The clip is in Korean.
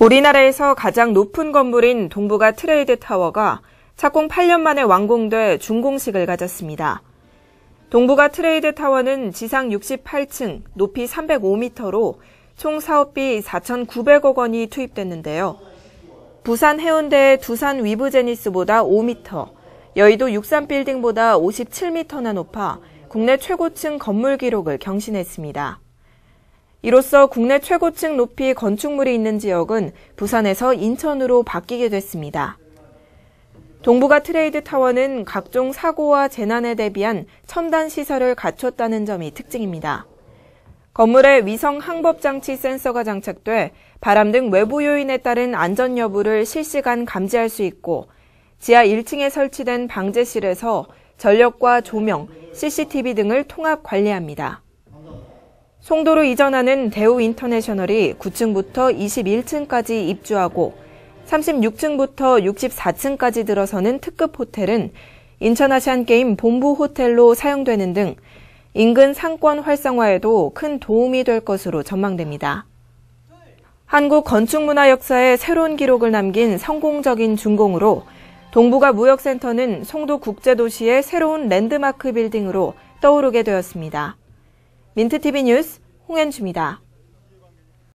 우리나라에서 가장 높은 건물인 동부가 트레이드 타워가 착공 8년 만에 완공돼 준공식을 가졌습니다. 동부가 트레이드 타워는 지상 68층, 높이 305m로 총 사업비 4,900억 원이 투입됐는데요. 부산 해운대의 두산 위브제니스보다 5m, 여의도 63빌딩보다 57m나 높아 국내 최고층 건물 기록을 경신했습니다. 이로써 국내 최고층 높이 건축물이 있는 지역은 부산에서 인천으로 바뀌게 됐습니다. 동부가 트레이드 타워는 각종 사고와 재난에 대비한 첨단 시설을 갖췄다는 점이 특징입니다. 건물에 위성 항법 장치 센서가 장착돼 바람 등 외부 요인에 따른 안전 여부를 실시간 감지할 수 있고 지하 1층에 설치된 방제실에서 전력과 조명, CCTV 등을 통합 관리합니다. 송도로 이전하는 대우 인터내셔널이 9층부터 21층까지 입주하고 36층부터 64층까지 들어서는 특급 호텔은 인천 아시안 게임 본부 호텔로 사용되는 등 인근 상권 활성화에도 큰 도움이 될 것으로 전망됩니다. 한국 건축문화 역사에 새로운 기록을 남긴 성공적인 준공으로 동부가 무역센터는 송도 국제도시의 새로운 랜드마크 빌딩으로 떠오르게 되었습니다. 민트TV 뉴스 홍현주입니다.